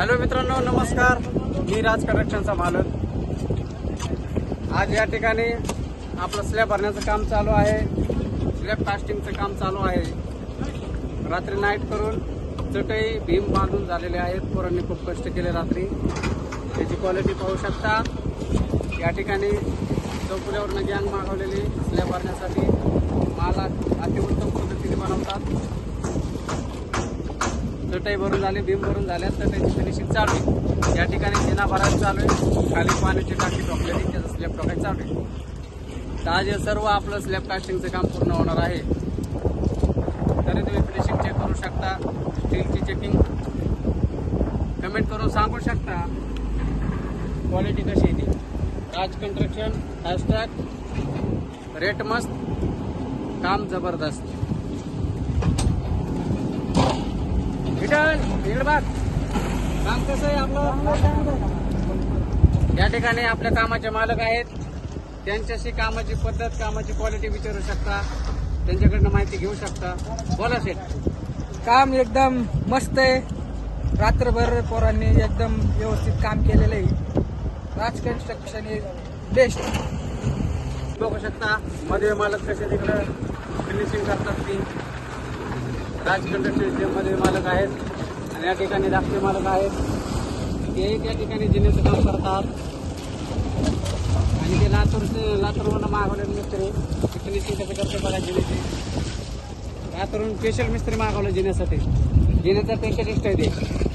Hello मित्रांनो नमस्कार. मी राज कनेक्शनचा मालक. आज या ठिकाणी आपलं स्लॅब भरण्याचं काम चालू आहे. स्लॅब कास्टिंगचं काम चालू आहे. रात्री नाईट करून चटई भीम बांधून झालेले आहेत. पोरांनी खूप कष्ट केले रात्री. त्याची क्वालिटी पाहू शकता. या ठिकाणी चौकुल्यावरनं गँग मागवलेली. स्लॅब भरण्यासाठी माला अतिउत्तम पद्धतीने बनवतात. चटई भरून झाली भीम भरून झाल्या त्यांची फिनिशिंग चालू आहे. या ठिकाणी जिना भरायला चालू आहे. खाली पाण्याची टाकी टोकलेली त्याचं स्लॅब टाकायला चालू आहे. तर आज हे सर्व आपलं स्लॅब कास्टिंगचं काम पूर्ण होणार आहे. तरी तुम्ही फिनिशिंग चेक करू शकता स्टीलची चेकिंग कमेंट करून सांगू शकता क्वालिटी कशी येते राज कन्स्ट्रक्शन हॅशटॅग रेट मस्त काम जबरदस्त. इकडे बघ. काम कसं आहे आपलं? या ठिकाणी आपल्या कामाचे मालक आहेत. त्यांच्याशी कामाची पद्धत कामाची क्वालिटी विचारू शकता. त्यांच्याकडनं माहिती घेऊ शकता. बोला सेठ काम एकदम मस्त आहे. रात्रभर पोरांनी एकदम व्यवस्थित काम केलेलं आहे. राज कन्स्ट्रक्शन हे बेस्ट बघू शकता. मध्ये मालक कसे तिकडं फिनिशिंग करतात ती. राज कंडक्टरचे मालक आहेत आणि या ठिकाणी धाकटे मालक आहेत. ते त्या ठिकाणी जिन्याचं काम करतात. आणि ते लातूर लातूरवरून मागवले मिस्त्री फिनिशिंग कसं करतो बघा जिन्याचे. लातूरून स्पेशल मिस्त्री मागवलं जिन्यासाठी. जिन्याचा स्पेशलिस्ट आहे ते.